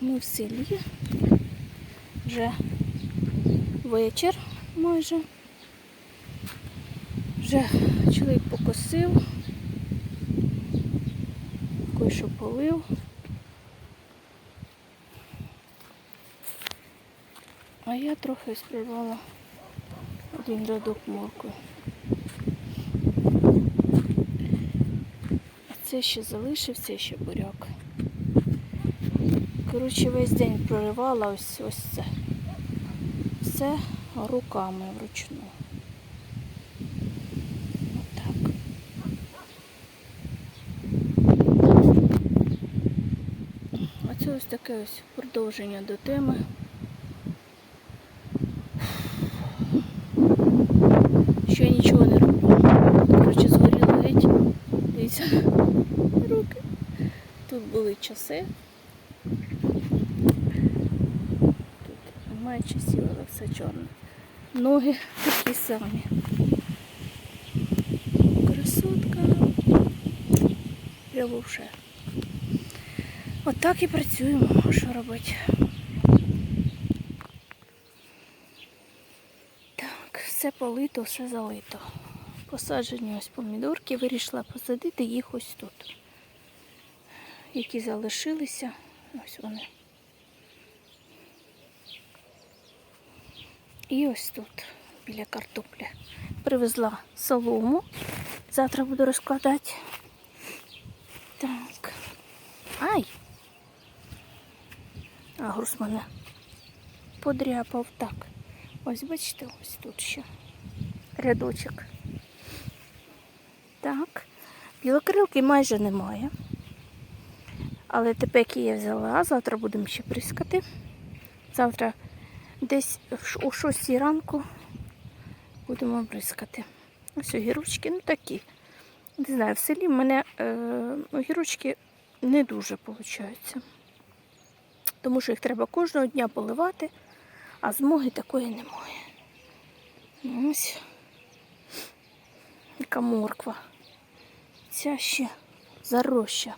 ми в селі. Вже вечір майже. Вже чоловік покосив, кое-що полив. А я трохи співала один рядок моркви. А це ще залишився ще буряк. Коротше, весь день проривала ось ось це. Все руками вручну. Отак. Оце ось таке ось продовження до теми. Що я нічого не роблю. Коротше, згоріло геть. Дивіться, руки. Тут були часи. Тут немає часів, але все чорне. Ноги такі самі. Красотка. Прямо вже. Отак і працюємо. Що робити? Так, все полито, все залито. Посаджені ось помідорки, вирішила посадити їх ось тут. Які залишилися. Ось вони. І ось тут, біля картоплі. Привезла солому. Завтра буду розкладати. Так. Ай! Агрус мене подряпав так. Ось бачите, ось тут ще рядочок. Так. Білокрилки майже немає. Але тепеки я взяла, завтра будемо ще прискати. Завтра десь о 6 ранку будемо бризкати. Ось огірочки, ну такі. Не знаю, в селі в мене е, огірочки не дуже виходить. Тому що їх треба кожного дня поливати, а змоги такої немає. Ну, Ось яка морква. Ця ще зароща.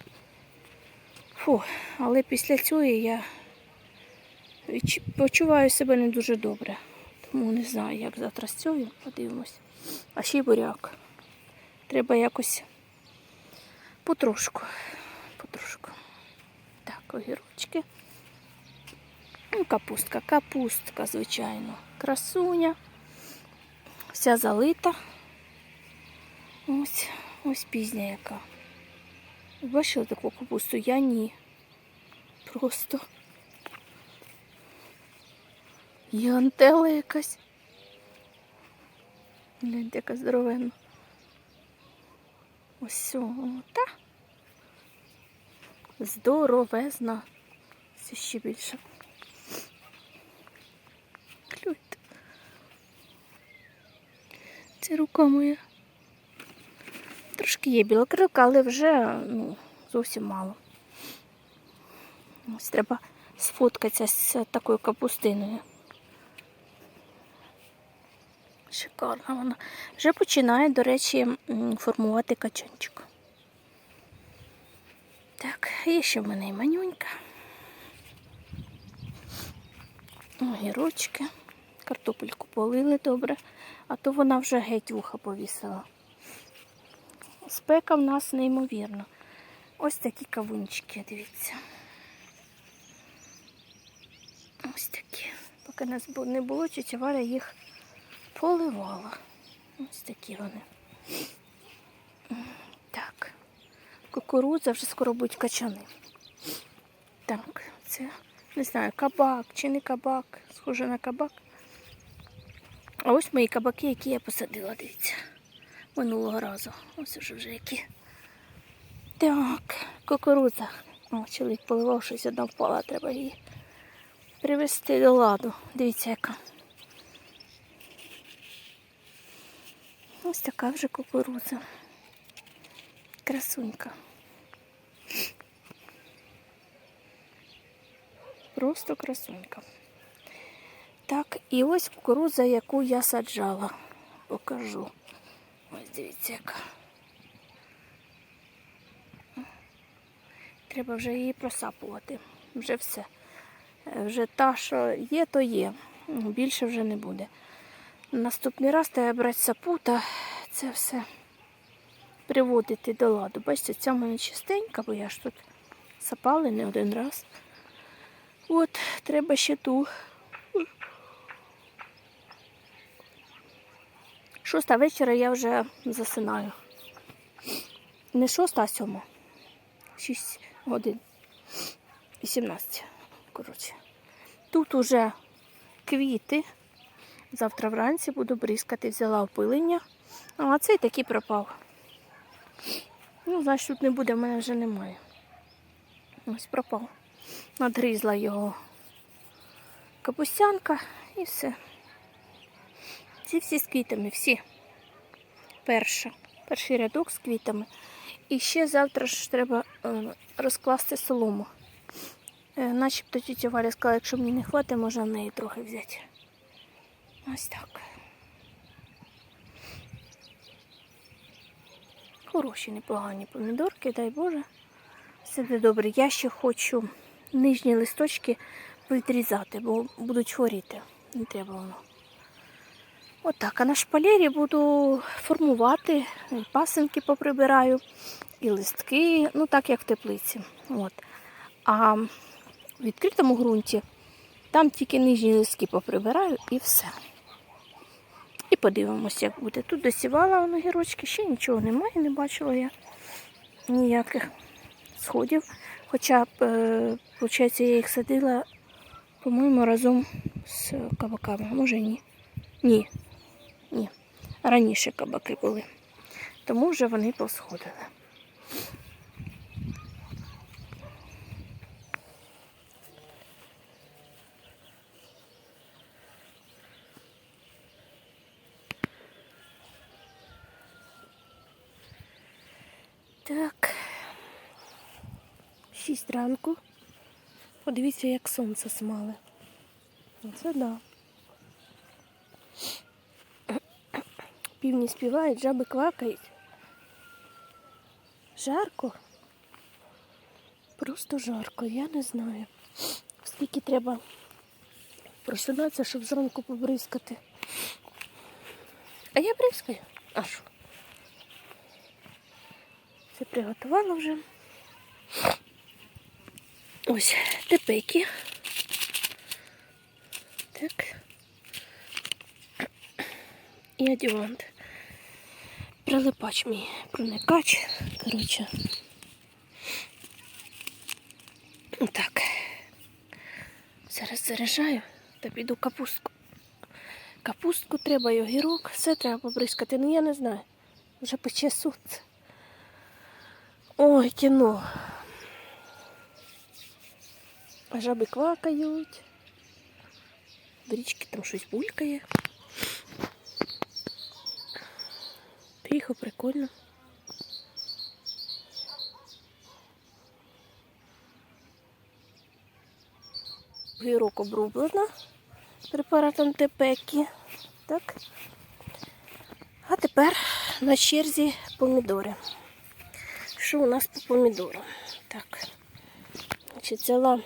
Фу, але після цього я почуваю себе не дуже добре. Тому не знаю, як завтра з цього подивимось. А ще й буряк. Треба якось потрошку. Потрошку. Так, огірочки. Ну, капустка, капустка, звичайно. Красуня. Вся залита. Ось, ось пізня яка. Бачили таку капусту? Я ні. Просто. Янтела якась. Гляньте, яка здоровенна. Ось та. Здоровезна. Це ще більше. Клюйте. Це рука моя. Трошки є білокрилка, але вже ну, зовсім мало. Ось треба сфоткатися з такою капустиною. Шикарна вона. Вже починає, до речі, формувати качанчик. Так, є ще в мене і манюнька. Огірочки. Картопельку полили добре, а то вона вже геть вуха повісила. Спека в нас неймовірна. Ось такі кавунчики, дивіться. Ось такі. Поки нас не було, Валя їх поливала. Ось такі вони. Так. Кукурудза вже скоро будуть качани. Так, це не знаю, кабак чи не кабак. Схоже на кабак. А ось мої кабаки, які я посадила, дивіться. Минулого разу. Ось уже вже які. Так, кукурудза. О, чоловік поливав щось одна впала, треба її привезти до ладу. Дивіться, яка. Ось така вже кукурудза. Красунька. Просто красунька. Так, і ось кукурудза, яку я саджала. Покажу. Ось дивіться, яка. Треба вже її просапувати. Вже все. Вже та, що є, то є. Більше вже не буде. Наступний раз треба брати сапу та це все приводити до ладу. Бачите, ця в мене чистенька, бо я ж тут сапали не один раз. От, треба ще ту. Шоста вечора я вже засинаю. Не шоста, а сьома. Шість годин. 18. Коротше. Тут уже квіти. Завтра вранці буду бризкати, взяла опилення. А цей такий пропав. Ну, значить, тут не буде, в мене вже немає. Ось пропав. Надгризла його капустянка і все. Ці всі з квітами, всі. Перша. Перший рядок з квітами. І ще завтра ж треба е, розкласти солому. Е, начебто тітя Валя сказала, якщо мені не хватить, можна в неї трохи взяти. Ось так. Хороші, непогані помідорки, дай Боже. Все буде добре. Я ще хочу нижні листочки відрізати, бо будуть хворіти. Не треба воно. Отак. А на шпалері буду формувати, пасинки поприбираю, і листки, ну так як в теплиці. От. А в відкритому ґрунті там тільки нижні листки поприбираю і все. І подивимося, як буде. Тут досівала воно гірочки, ще нічого немає, не бачила я ніяких сходів. Хоча, б, виходить, я їх садила, по-моєму, разом з кабаками. Може ні. Ні. Ні. Раніше кабаки були. Тому вже вони посходили. Так. Шість ранку. Подивіться, як сонце смале. Оце да. Півні співають, жаби квакають. Жарко. Просто жарко, я не знаю. Скільки треба просинатися, щоб зранку побризкати. А я бризкаю. А що? Все приготувала вже. Ось тепеки. Так. І адювант. Прилипач мій проникач. Коротше. Так. Зараз заряджаю та піду капустку. Капустку треба і огірок, все треба побризкати. Ну я не знаю. Вже пече сонце. Ой, кіно. Жаби квакають. В річки там щось булькає. Тихо, прикольно. Гірок обрублена препаратом тепекі. Так. А тепер на черзі помідори. Що у нас по помідорам? Так. Значить, взяла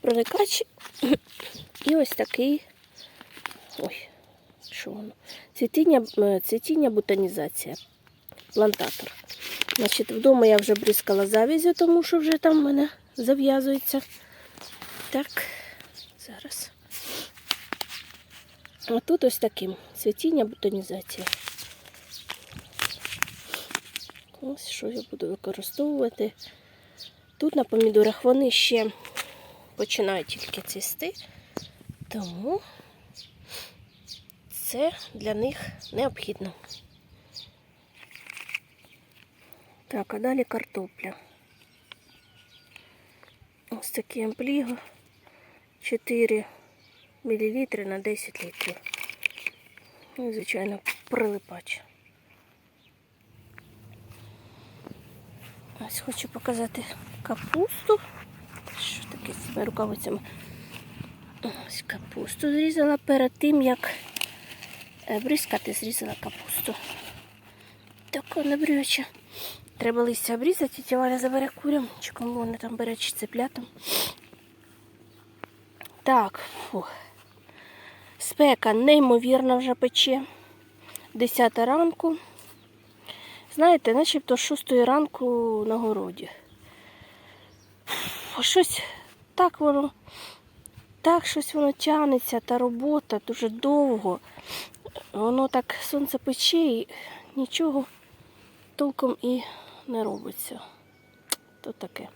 проникач і ось такий. Ой, що воно? Цвітіння, е, цвітіння ботанізація. Плантатор. Значить, вдома я вже бризкала завізю, тому що вже там в мене зав'язується. Так, зараз. А тут ось таким. Цвітіння ботанізація. Ось що я буду використовувати. Тут на помідорах вони ще починають тільки цвісти, тому це для них необхідно. Так, а далі картопля. Ось такі ампліго 4 мл на 10 літрів. І, звичайно, прилипач. Ось хочу показати капусту. Що таке з цими рукавицями? Ось капусту зрізала перед тим, як е, бризкати, зрізала капусту. Така небрюча. Треба листя обрізати, тітя Валя забере курям, чи кому вона там бере, чи цеплятам. Так, фу. Спека неймовірно вже пече. Десята ранку. Знаєте, начебто з шостої ранку на городі. Щось так воно, так щось воно тягнеться, та робота дуже довго. Воно так сонце пече і нічого толком і не робиться. То таке.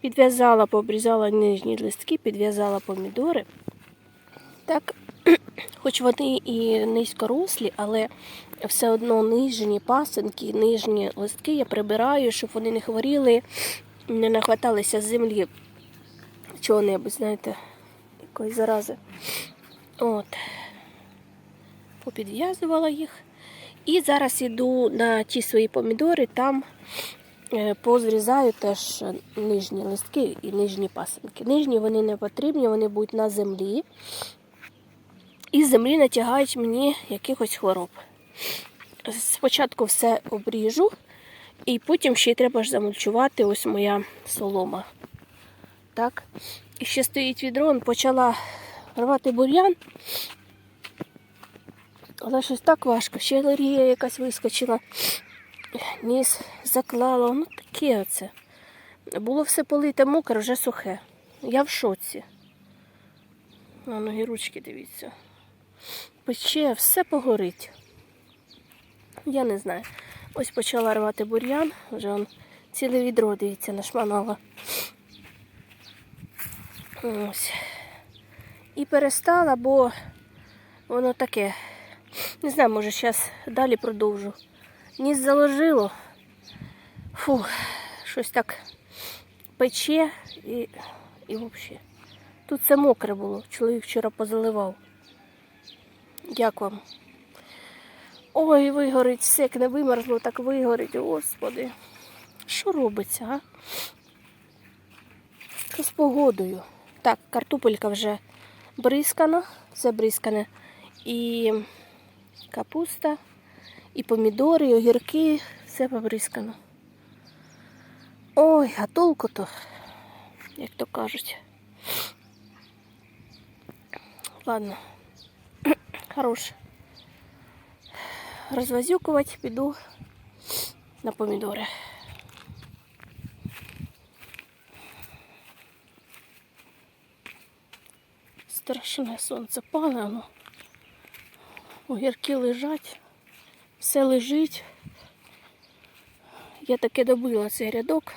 Підв'язала, пообрізала нижні листки, підв'язала помідори. Так, хоч вони і низькорослі, але все одно нижні пасинки, нижні листки я прибираю, щоб вони не хворіли, не нахваталися землі чого-небудь, знаєте, якоїсь зарази. От. Попідв'язувала їх. І зараз іду на ті свої помідори, там е, позрізаю теж нижні листки і нижні пасинки. Нижні вони не потрібні, вони будуть на землі. І з землі натягають мені якихось хвороб. Спочатку все обріжу, і потім ще й треба ж замульчувати ось моя солома. Так. І ще стоїть відро, почала рвати бур'ян. Але щось так важко. Ще алергія якась вискочила. Ніс заклала. Ну таке оце. Було все полите мокре, вже сухе. Я в шоці. На ноги ручки дивіться. Пече, все погорить. Я не знаю. Ось почала рвати бур'ян, вже он ціле відро, дивіться, нашманала. Ось. І перестала, бо воно таке. Не знаю, може зараз далі продовжу. Ніс заложило. Фу, щось так пече і, і взагалі. Тут все мокре було. Чоловік вчора позаливав. Як вам? Ой, вигорить, все, як не вимерзло, так вигорить, господи. Що робиться, а? Що з погодою? Так, картопелька вже бризкана, все бризкане. І капуста, і помідори, і огірки, все побризкано. Ой, а толку-то, як то кажуть. Ладно, хорош. Розвозюкувати піду на помідори. Страшне сонце пале, воно. Огірки лежать, все лежить. Я таки добила цей рядок.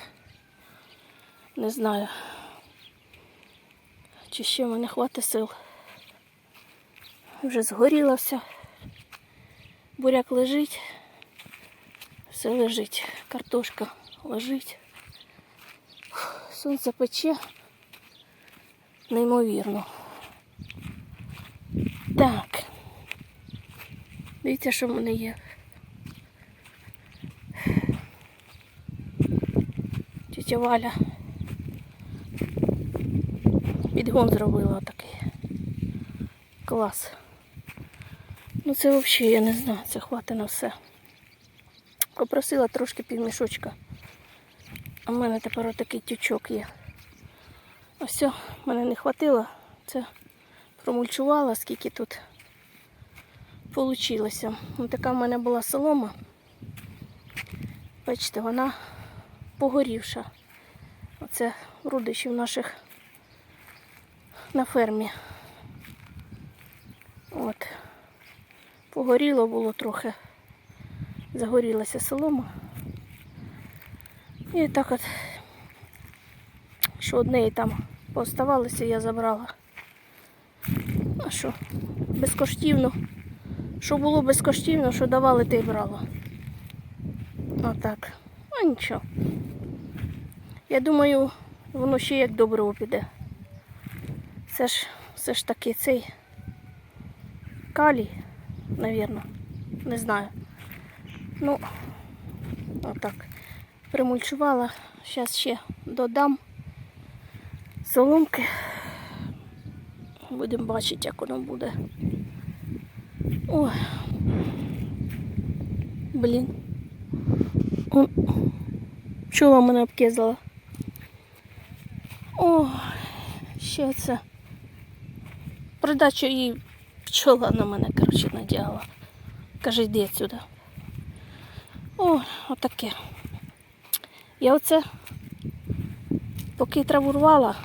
Не знаю, чи ще в мене хватить сил. Вже згоріло все. Буряк лежить, все лежить, картошка лежить. Сонце пече неймовірно. Так. Дивіться, що в мене є. Тетя Валя підгон зробила такий. Клас. Ну це взагалі я не знаю, це хватить на все. Попросила трошки півмішочка. А в мене тепер отакий тючок є. Все, мене не хватило. Це промульчувала, скільки тут получилося. Ось така в мене була солома. Бачите, вона погорівша. Оце родичів наших на фермі. От. Погоріло було трохи. Загорілася солома. І так от, що одне там пооставалося, я забрала. А що? Безкоштівно. Що було безкоштівно, що давали, те й брала. Отак. А нічого. Я думаю, воно ще як добро піде. Це ж все ж таки цей калій, навірно. Не знаю. Ну, отак. Примульчувала. Зараз ще додам соломки. Будемо бачити, як воно буде. Ой. Блін. Пчола мене обкизала. О, ще це. Придачу їй пчола на мене, коротше, надягла. Каже, йди сюди. О, отаке. Я оце, поки траву рвала,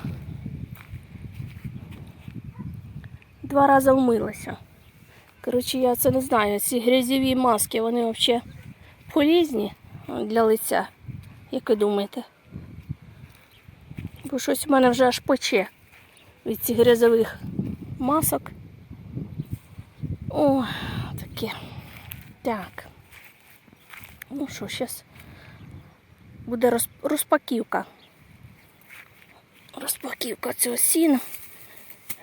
два рази вмилася. Коротше, я це не знаю. Ці грязьові маски, вони взагалі полізні для лиця. Як ви думаєте? Бо щось в мене вже аж пече від цих грязових масок. О, таке. Так. Ну що, зараз буде роз, розпаківка. Розпаківка цього сіна.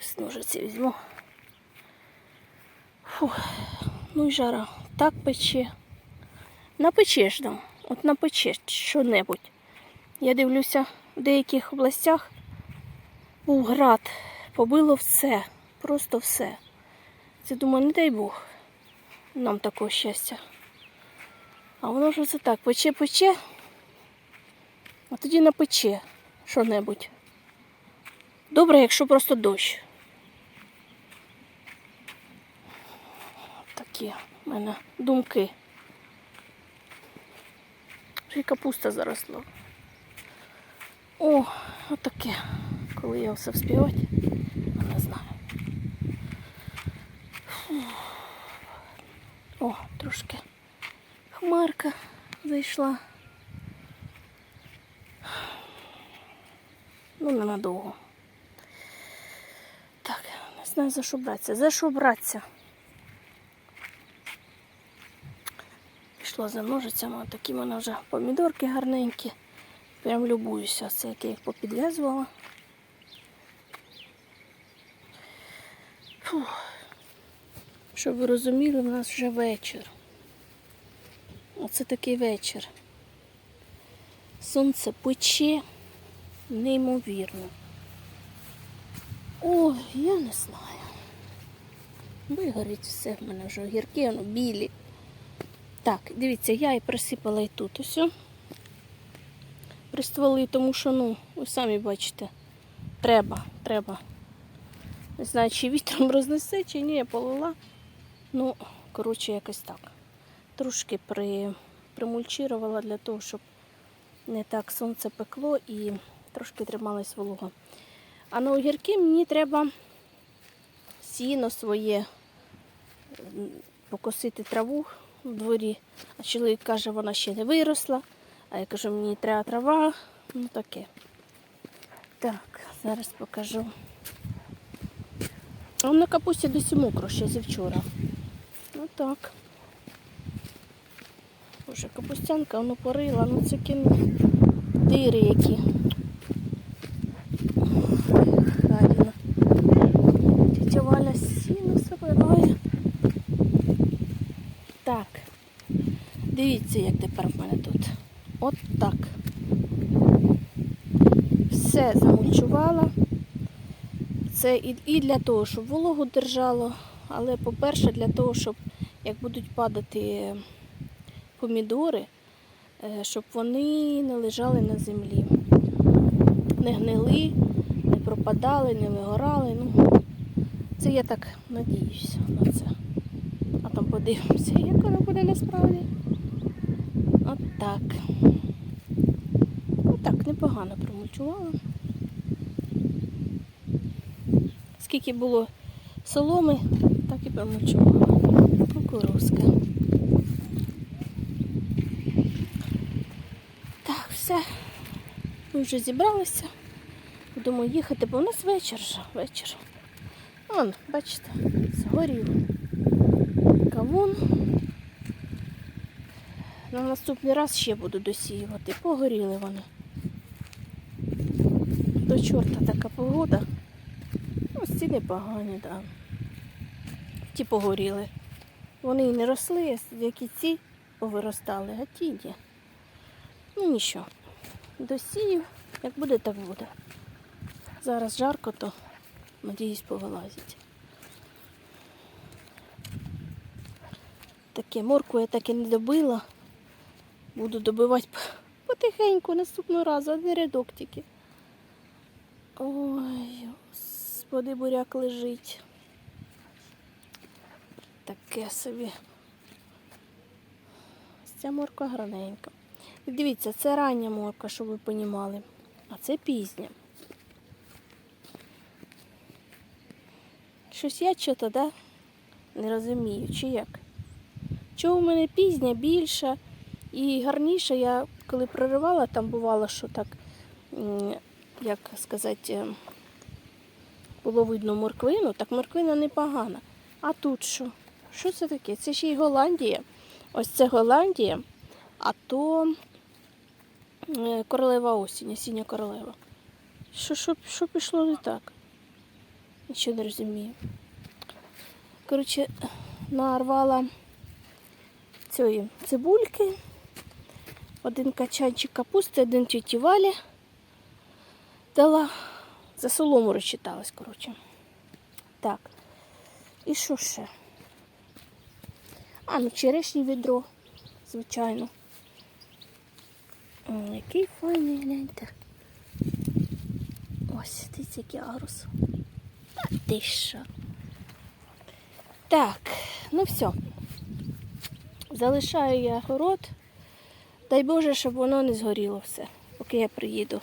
З ножиці візьму. Фух, ну і жара. Так пече. Напечеш там. От напечеш що-небудь. Я дивлюся, в деяких областях був град. Побило все. Просто все. Це думаю, не дай Бог нам такого щастя. А воно ж це так, пече-пече, а тоді напече що-небудь. Добре, якщо просто дощ. Такі в мене думки. Вже й капуста заросла. О, отаке. Коли я все вспівати, не знаю. О, трошки хмарка зайшла. Ну, ненадовго. Так, не знаю за що братися. За що братися? Пішла за ножицями, такі в мене вже помідорки гарненькі. Прям любуюся, це як я їх попідв'язувала. Фух. Щоб ви розуміли, у нас вже вечір. Оце такий вечір. Сонце пече неймовірно. Ой, я не знаю. Вигорить все в мене вже огірки, воно білі. Так, дивіться, я і присипала і тут усе. Пристволи, тому що, ну, ви самі бачите, треба, треба. Не знаю, чи вітром рознесе, чи ні, я полила. Ну, коротше, якось так. Трошки при, примульчирувала для того, щоб не так сонце пекло і трошки трималась волога. А на огірки мені треба сіно своє, покосити траву в дворі. А чоловік каже, вона ще не виросла. А я кажу, мені треба трава. Ну таке. Так, зараз покажу. А на капусті досі мокро ще зі вчора. Ну так. Боже, капустянка, воно порила, ну це кіно. Дири які. Гадіна. Тетя Валя сіно собирає. Так. Дивіться, як тепер в мене тут. От так. Все замульчувала. Це і для того, щоб вологу держало, але, по-перше, для того, щоб як будуть падати помідори, е, щоб вони не лежали на землі. Не гнили, не пропадали, не вигорали. Ну, це я так надіюся на це. А там подивимося, як воно буде насправді. От так. Ну так, непогано промульчувала. Скільки було соломи, так і промульчувала. Кукурузка. Так, все. Ми вже зібралися. Будемо їхати, бо у нас вечір вже, вечір. Вон, бачите, згорів кавун. На наступний раз ще буду досіювати. Погоріли вони. До чорта така погода. Ось ці непогані, так. Да. Ті погоріли. Вони і не росли, які ці повиростали, а ті ні. Ну нічого. Досію, як буде, так буде. Зараз жарко, то надіюсь повилазять. Таке морку я так і не добила. Буду добивати потихеньку наступного разу, один рядок тільки. Ой, господи, буряк лежить. Таке собі. Ось Ця морква граненька. Дивіться, це рання морква, щоб ви понімали. А це пізня. Щось я чого-то, да? Не розумію, чи як. Чого в мене пізня, більша і гарніша, я коли проривала, там бувало, що так, як сказати, е, було видно морквину, так морквина непогана. А тут що? Що це таке? Це ще й Голландія. Ось це Голландія, а то е, королева осіння королева. Що, що, що пішло не так? Нічого не розумію. Коротше, нарвала цієї цибульки, один качанчик капусти, один тіті Валі. Дала, за солому розчиталась, коротше. Так. І що ще? А, ну черешні відро, звичайно. М, Який файний, гляньте. Ось, дивіться, який агрус. Ти що? Так, ну все. Залишаю я город. Дай Боже, щоб воно не згоріло все, поки я приїду.